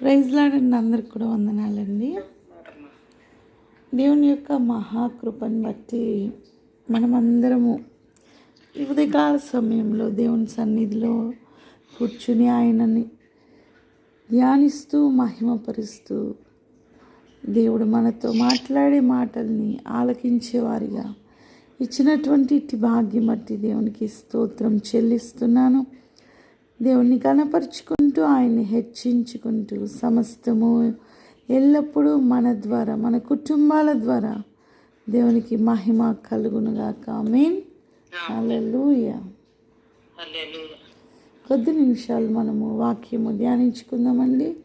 Praise లాడండి అందరికి కూడా వందనాలండి. దేవుని యొక్క మహాకృపను బట్టి మనమందరము ఉదయకాల సమయంలో దేవుని సన్నిధిలో కూర్చుని ఆయనని ధ్యానిస్తూ మహిమపరుస్తూ దేవుడు మనతో మాట్లాడే మాటల్ని ఆలకించేవారిగా ఇచ్చినటువంటి ఇట్టి భాగ్యం బట్టి దేవునికి స్తోత్రం చెల్లిస్తున్నాను. దేవుణ్ణి కనపరుచుకుంటూ ఆయన్ని హెచ్చించుకుంటూ సమస్తము ఎల్లప్పుడూ మన ద్వారా మన కుటుంబాల ద్వారా దేవునికి మహిమ కలుగునుగాక. మీన్ హల్లెలూయా. కొద్ది నిమిషాలు మనము వాక్యము ధ్యానించుకుందామండి.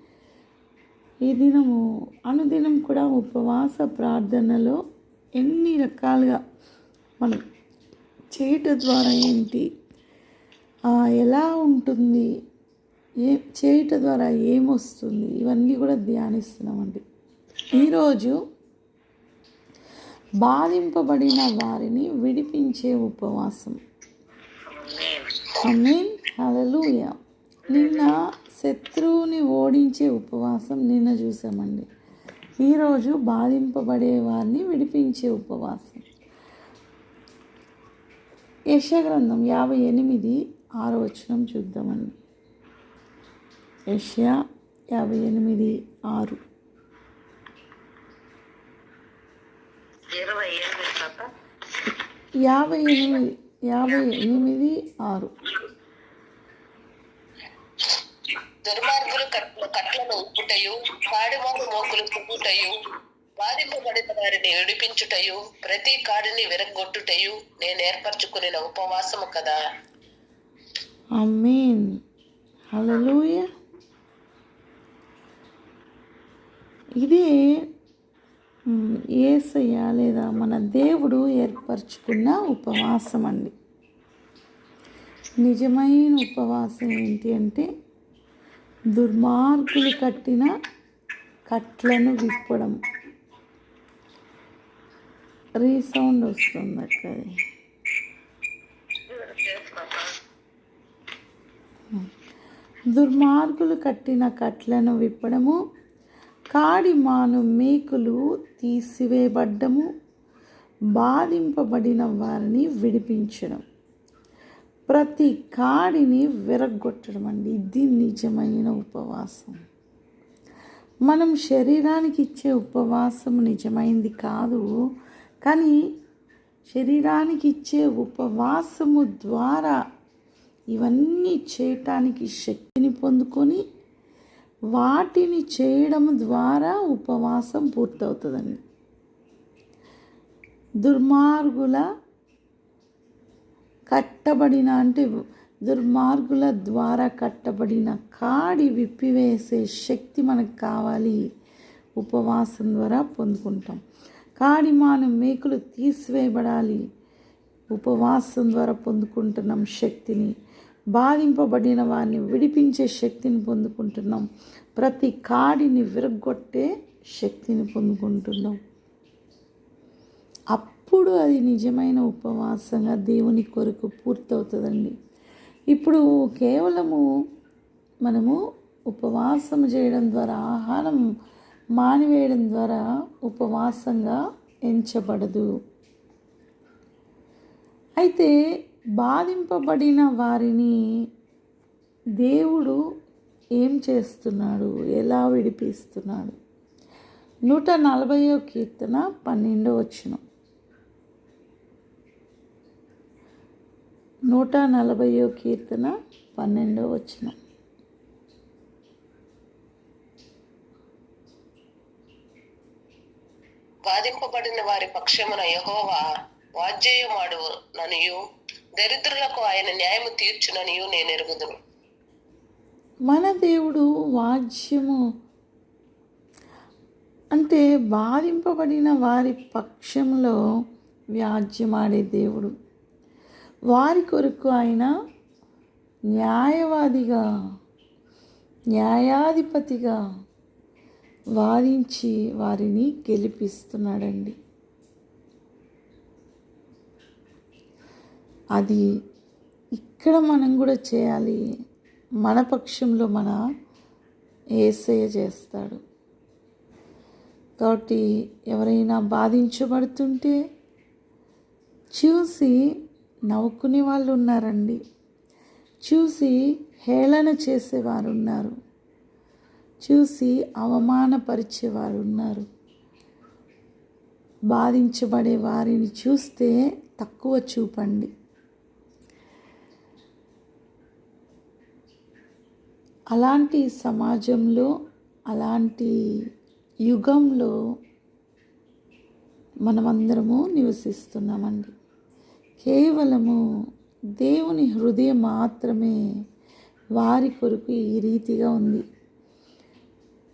ఈ దినము అనుదినం కూడా ఉపవాస ప్రార్థనలో ఎన్ని రకాలుగా మనం చేయట ద్వారా ఏంటి? ఎలా ఉంటుంది? ఏ చేయట ద్వారా ఏమొస్తుంది? ఇవన్నీ కూడా ధ్యానిస్తున్నామండి ఈరోజు బాధింపబడిన వారిని విడిపించే ఉపవాసం. అమీన్ హలలుయ నిన్న శత్రువుని ఓడించే ఉపవాసం నిన్న చూసామండి. ఈరోజు బాధింపబడే వారిని విడిపించే ఉపవాసం. యశగ్రంథం యాభై ఎనిమిది ఆరో వచనం చూద్దామండి. యష్యా యాభై ఎనిమిది ఆరు. యాభై ఎనిమిది యాభై ఎనిమిది ఆరు. దుర్మార్గులు కట్ల కట్లను ఉప్పుటయు కాడిమాకు మోకులు పుట్టుటయు బాధింపబడిన వారిని విడిపించుటయు ప్రతి కాడిని విరగొట్టుటయు నేను ఏర్పరచుకున్న ఉపవాసము కదా. అమీన్ హల్లెలూయ ఇదే మ్, లేదా మన దేవుడు ఏర్పరచుకున్న ఉపవాసం అండి నిజమైన ఉపవాసం ఏంటి అంటే దుర్మార్గులు కట్టిన కట్లను విప్పడం. రీసౌండ్ వస్తుంది అక్కడ దుర్మార్గులు కట్టిన కట్లను విప్పడము కాడి మాను మేకులు తీసివేయబడ్డము బాధింపబడిన వారిని విడిపించడం. ప్రతి కాడిని విరగొట్టడం అండి ఇది నిజమైన ఉపవాసం. మనం శరీరానికి ఇచ్చే ఉపవాసం నిజమైంది కాదు కానీ శరీరానికి ఇచ్చే ఉపవాసము ద్వారా ఇవన్నీ చేయటానికి శక్తిని పొందుకొని వాటిని చేయడం ద్వారా ఉపవాసం పూర్తవుతుందండి. దుర్మార్గుల కట్టబడిన అంటే దుర్మార్గుల ద్వారా కట్టబడిన కాడి విప్పివేసే శక్తి మనకు కావాలి. ఉపవాసం ద్వారా పొందుకుంటాం. కాడి మాను మేకులు తీసివేయబడాలి. ఉపవాసం ద్వారా పొందుకుంటున్నాం శక్తిని. బాధింపబడిన వారిని విడిపించే శక్తిని పొందుకుంటున్నాం. ప్రతి కాడిని విరగొట్టే శక్తిని పొందుకుంటున్నాం. అప్పుడు అది నిజమైన ఉపవాసంగా దేవుని కొరకు పూర్తవుతుందండి. ఇప్పుడు కేవలము మనము ఉపవాసం చేయడం ద్వారా ఆహారం మానివేయడం ద్వారా ఉపవాసంగా ఎంచబడదు. అయితే బాధింపబడిన వారిని దేవుడు ఏం చేస్తున్నాడు? ఎలా విడిపిస్తున్నాడు? నూట నలభయో కీర్తన పన్నెండో వచ్చిన నూట నలభయో కీర్తన పన్నెండో వచ్చిన బాధింపబడిన వారి పక్షమున యహోవా వాజ్యమాడు ననియు దరిద్రులకు ఆయన న్యాయము తీర్చుననియు నేను ఎరుగుదును. మన దేవుడు వాద్యము అంటే బాధింపబడిన వారి పక్షంలో వ్యాజ్యమాడే దేవుడు. వారి కొరకు ఆయన న్యాయవాదిగా న్యాయాధిపతిగా వాదించి వారిని గెలిపిస్తున్నాడండి. అది ఇక్కడ మనం కూడా చేయాలి. మన పక్షంలో మన ఏసయ్య చేస్తాడు. కాబట్టి ఎవరైనా బాధించబడుతుంటే చూసి నవ్వుకునే వాళ్ళు ఉన్నారండి. చూసి హేళన చేసేవారు ఉన్నారు. చూసి అవమానపరిచేవారు ఉన్నారు. బాధించబడే వారిని చూస్తే తక్కువ చూపండి. అలాంటి సమాజంలో అలాంటి యుగంలో మనమందరము నివసిస్తున్నామండి. కేవలము దేవుని హృదయం మాత్రమే వారి కొరకు ఈ రీతిగా ఉంది.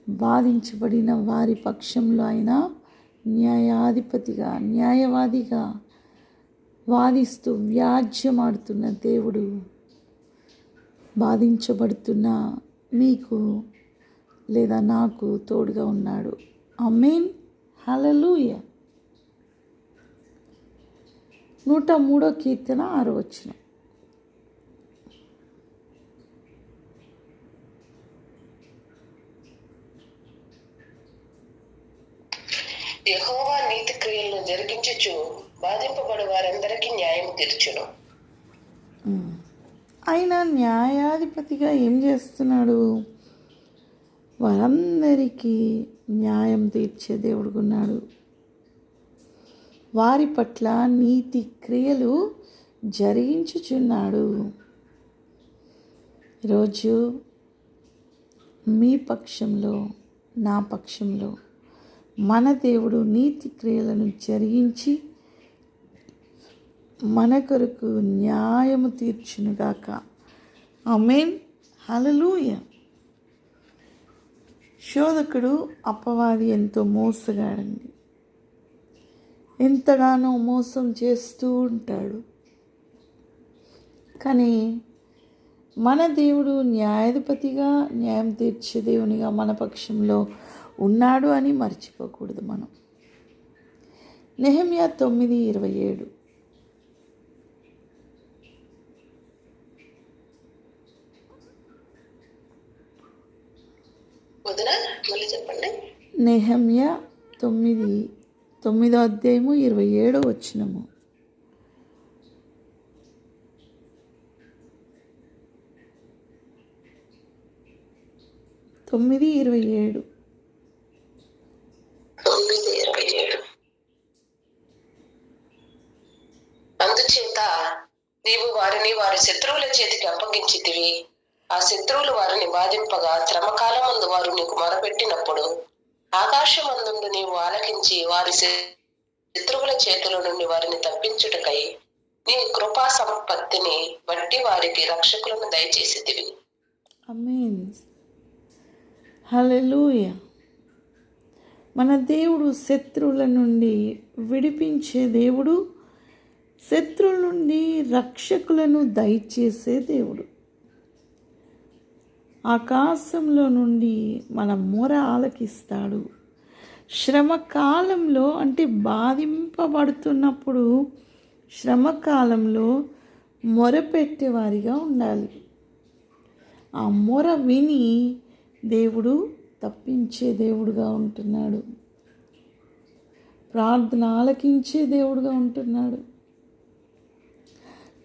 బాధించబడిన వారి పక్షంలో అయినా న్యాయాధిపతిగా న్యాయవాదిగా వాదిస్తూ వ్యాజ్యమాడుతున్న దేవుడు బాధించబడుతున్న మీకు లేదా నాకు తోడుగా ఉన్నాడు. అమేన్ హలలుయ నూట మూడో కీర్తన ఆరో వచ్చిన యెహోవా నీతి క్రియలను జరిగించుచు బాధింపబడు వారందరికీ న్యాయం తీర్చును ఆయన న్యాయాధిపతిగా ఏం చేస్తున్నాడు? వారందరికీ న్యాయం తీర్చే దేవుడుకున్నాడు వారి పట్ల నీతి క్రియలు జరిగించుచున్నాడు. ఈరోజు మీ పక్షంలో నా పక్షంలో మన దేవుడు నీతి క్రియలను జరిగించి మన కొరకు న్యాయము తీర్చునుగాక అమేన్ హలలూయ శోధకుడు అపవాది ఎంతో మోసగాడండి. ఎంతగానో మోసం చేస్తూ ఉంటాడు. కానీ మన దేవుడు న్యాయాధిపతిగా న్యాయం తీర్చే దేవునిగా మన పక్షంలో ఉన్నాడు అని మర్చిపోకూడదు మనం. నెహమ్యా తొమ్మిది ఇరవై ఏడు. వదిన మళ్ళీ చెప్పండి. నెహమ్య తొమ్మిది తొమ్మిదో అధ్యాయము ఇరవై ఏడో వచ్చినము తొమ్మిది ఇరవై ఏడు. తొమ్మిది ఇరవై ఏడు. అందుచేత నీవు వారిని వారి శత్రువుల చేతికి అప్పగించితివి. ఆ శత్రువులు వారిని బాధింపగా శ్రమకాలం ముందు వారు నీకు మొరపెట్టినప్పుడు ఆకాశమందుండు నీవు ఆలకించి వారి శత్రువుల చేతుల నుండి వారిని తప్పించుటకై నీ కృపా సంపత్తిని బట్టి వారికి రక్షకులను దయచేసితివి. అమేన్ మన దేవుడు శత్రువుల నుండి విడిపించే దేవుడు శత్రువుల నుండి రక్షకులను దయచేసే దేవుడు. ఆకాశంలో నుండి మన మొర ఆలకిస్తాడు. శ్రమకాలంలో అంటే బాధింపబడుతున్నప్పుడు శ్రమకాలంలో మొరపెట్టేవారిగా ఉండాలి. ఆ మొర విని దేవుడు తప్పించే దేవుడుగా ఉంటున్నాడు. ప్రార్థన ఆలకించే దేవుడుగా ఉంటున్నాడు.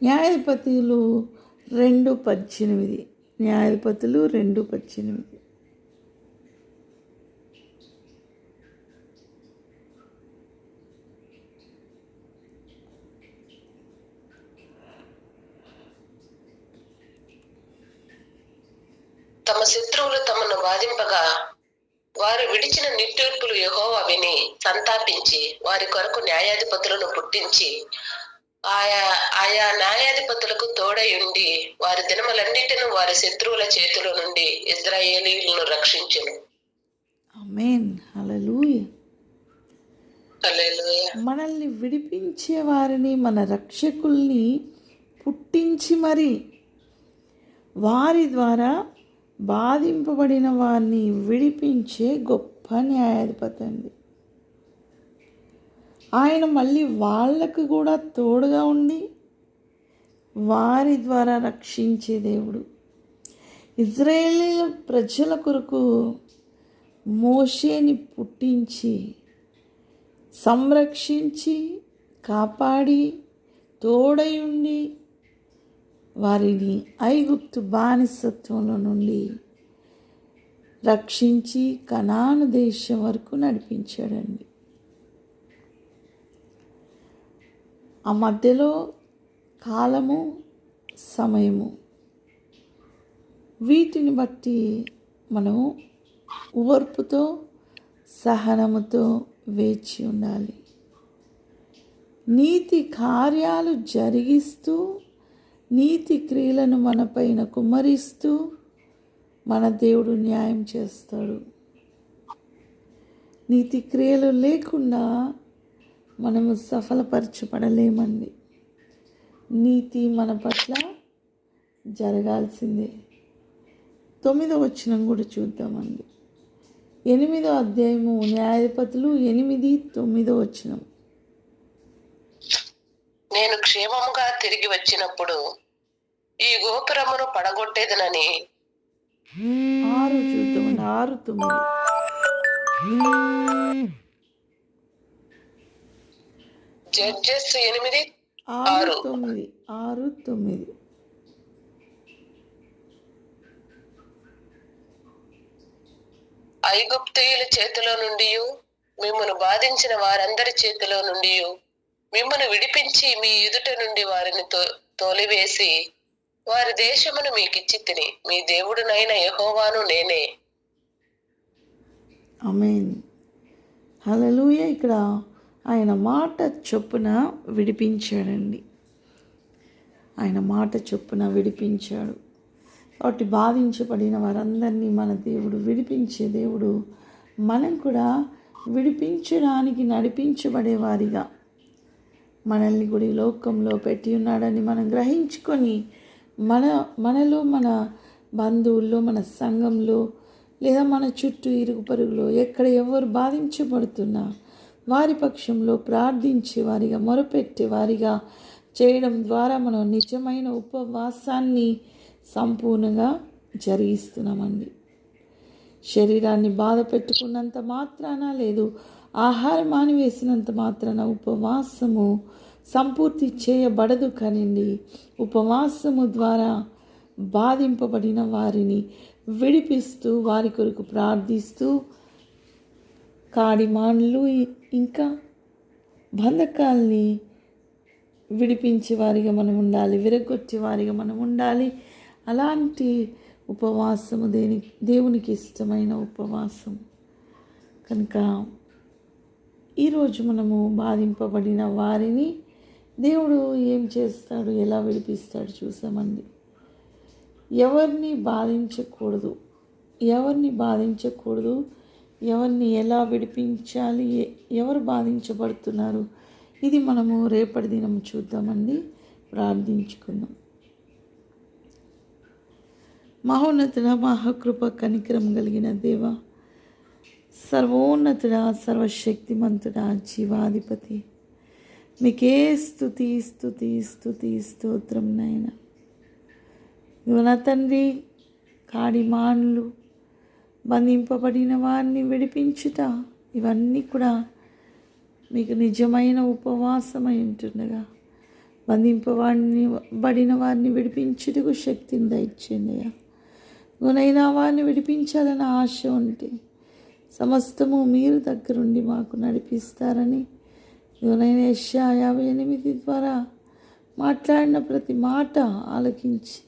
న్యాయపతిలు రెండు పద్దెనిమిది. న్యాయపతులు రెండు పద్దెనిమిది. తమ శత్రువులు తమను బాధింపగా వారు విడిచిన నిట్టూర్పులు యహోవా విని సంతాపించి వారి కొరకు న్యాయాధిపతులను పుట్టించి ఆయా ఆయా న్యాయాధిపతులకు తోడై ఉండి వారి దినములన్నిటిను వారి శత్రువుల చేతుల నుండి ఇజ్రాయేలీలను రక్షించును. మనల్ని విడిపించే వారిని మన రక్షకుల్ని పుట్టించి మరి వారి ద్వారా బాధింపబడిన వారిని విడిపించే గొప్ప న్యాయాధిపతి అండి. ఆయన మళ్ళీ వాళ్ళకు కూడా తోడుగా ఉండి వారి ద్వారా రక్షించే దేవుడు. ఇజ్రాయేలీ ప్రజల కొరకు మోషేని పుట్టించి సంరక్షించి కాపాడి తోడై ఉండి వారిని ఐగుప్తు బానిసత్వంలో నుండి రక్షించి కనాను దేశం వరకు నడిపించాడండి. ఆ మధ్యలో కాలము సమయము. వీటిని బట్టి మనం ఓర్పుతో సహనముతో వేచి ఉండాలి. నీతి కార్యాలు జరిగిస్తూ నీతి క్రియలను మనపైన కుమ్మరిస్తూ మన దేవుడు న్యాయం చేస్తాడు. నీతి క్రియలు లేకుండా మనము సఫలపరచబడలేమండి. నీతి మన పట్ల జరగాల్సిందే. తొమ్మిదో వచనం కూడా చూద్దామండి. ఎనిమిదో అధ్యాయము న్యాయాధిపతులు ఎనిమిది తొమ్మిదో వచనం. నేను క్షేమముగా తిరిగి వచ్చినప్పుడు ఈ గోపురమును పడగొట్టేదనని. ఆరు చూద్దామండి. ఆరు తొమ్మిది. జడ్జెస్ ఎనిమిది ఆరు. తొమ్మిది. ఆరు తొమ్మిది. ఐగుప్తీయుల చేతిలో నుండి మిమ్మను బాధించిన వారందరి చేతిలో నుండి మిమ్మను విడిపించి మీ ఎదుట నుండి వారిని తో తోలివేసి వారి దేశమును మీకిచ్చి తిని మీ దేవుడునైన యెహోవాను నేనే. అమేన్ హలలుయ ఇక్కడ ఆయన మాట చొప్పున విడిపించాడండి. ఆయన మాట చొప్పున విడిపించాడు. కాబట్టి బాధించబడిన వారందరినీ మన దేవుడు విడిపించే దేవుడు మనం కూడా విడిపించడానికి నడిపించబడేవారిగా మనల్ని కూడా ఈ లోకంలో పెట్టి ఉన్నాడని మనం గ్రహించుకొని మన మనలో మన బంధువుల్లో మన సంఘంలో లేదా మన చుట్టూ ఇరుగు పరుగులో ఎక్కడ ఎవరు బాధించబడుతున్నా వారి పక్షంలో ప్రార్థించే వారిగా మొరపెట్టే వారిగా చేయడం ద్వారా మనం నిజమైన ఉపవాసాన్ని సంపూర్ణంగా జరిగిస్తున్నామండి. శరీరాన్ని బాధ పెట్టుకున్నంత మాత్రాన లేదు ఆహారం మానివేసినంత మాత్రాన ఉపవాసము సంపూర్తి చేయబడదు కానివ్వండి ఉపవాసము ద్వారా బాధింపబడిన వారిని విడిపిస్తూ వారి కొరకు ప్రార్థిస్తూ కాడిమాన్లు ఇంకా బంధకాల్ని విడిపించే వారిగా మనం ఉండాలి విరగొచ్చే వారిగా మనం ఉండాలి. అలాంటి ఉపవాసము దేని దేవునికి ఇష్టమైన ఉపవాసం. కనుక ఈరోజు మనము బాధింపబడిన వారిని దేవుడు ఏం చేస్తాడు ఎలా విడిపిస్తాడు చూసామండి. ఎవరిని బాధించకూడదు ఎవరిని బాధించకూడదు ఎవరిని ఎలా విడిపించాలి ఎ- ఎవరు బాధించబడుతున్నారు? ఇది మనము రేపటి దినం చూద్దామండి. ప్రార్థించుకుందాం. మహోన్నతుడ మహాకృప కనికరం కలిగిన దేవ సర్వోన్నతుడ సర్వశక్తిమంతుడ జీవాధిపతి మీకే స్థుతి స్థుతి స్థుతి స్తోత్రం నాయన. యువన తండ్రి కాడిమాన్లు బంధింపబడిన వారిని విడిపించుట ఇవన్నీ కూడా మీకు నిజమైన ఉపవాసమై ఉంటుండగా. బంధింపబడిని బడిన వారిని విడిపించుటకు శక్తిని దయచేయండియా. గునైన వారిని విడిపించాలని ఆశ ఉంటే సమస్తము మీరు దగ్గరుండి మాకు నడిపిస్తారని గునైన యెషయా యాభై ఎనిమిది ద్వారా మాట్లాడిన ప్రతి మాట ఆలకించి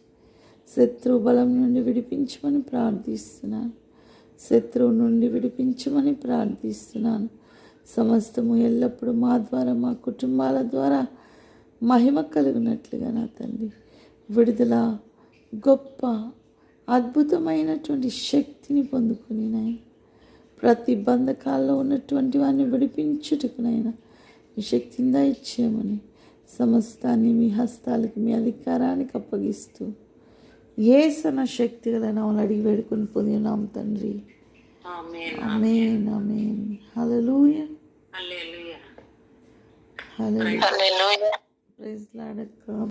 శత్రు బలం నుండి విడిపించమని ప్రార్థిస్తున్నాను. శత్రువు నుండి విడిపించమని ప్రార్థిస్తున్నాను. సమస్తము ఎల్లప్పుడూ మా ద్వారా మా కుటుంబాల ద్వారా మహిమ కలిగినట్లుగా నా తండ్రి. విడుదల గొప్ప అద్భుతమైనటువంటి శక్తిని పొందుకుని నాయన ప్రతి బంధకాల్లో ఉన్నటువంటి వారిని విడిపించుటకునైనా మీ శక్తిని దయచేయమని సమస్తాన్ని మీ హస్తాలకు మీ అధికారానికి అప్పగిస్తూ ఏసన శక్తి గల నామలు అడిగి వేడుకొని పొందినాం తండ్రి. Amen amen amen hallelujah. Hallelujah. Hallelujah. Hallelujah. Praise లాడక్క.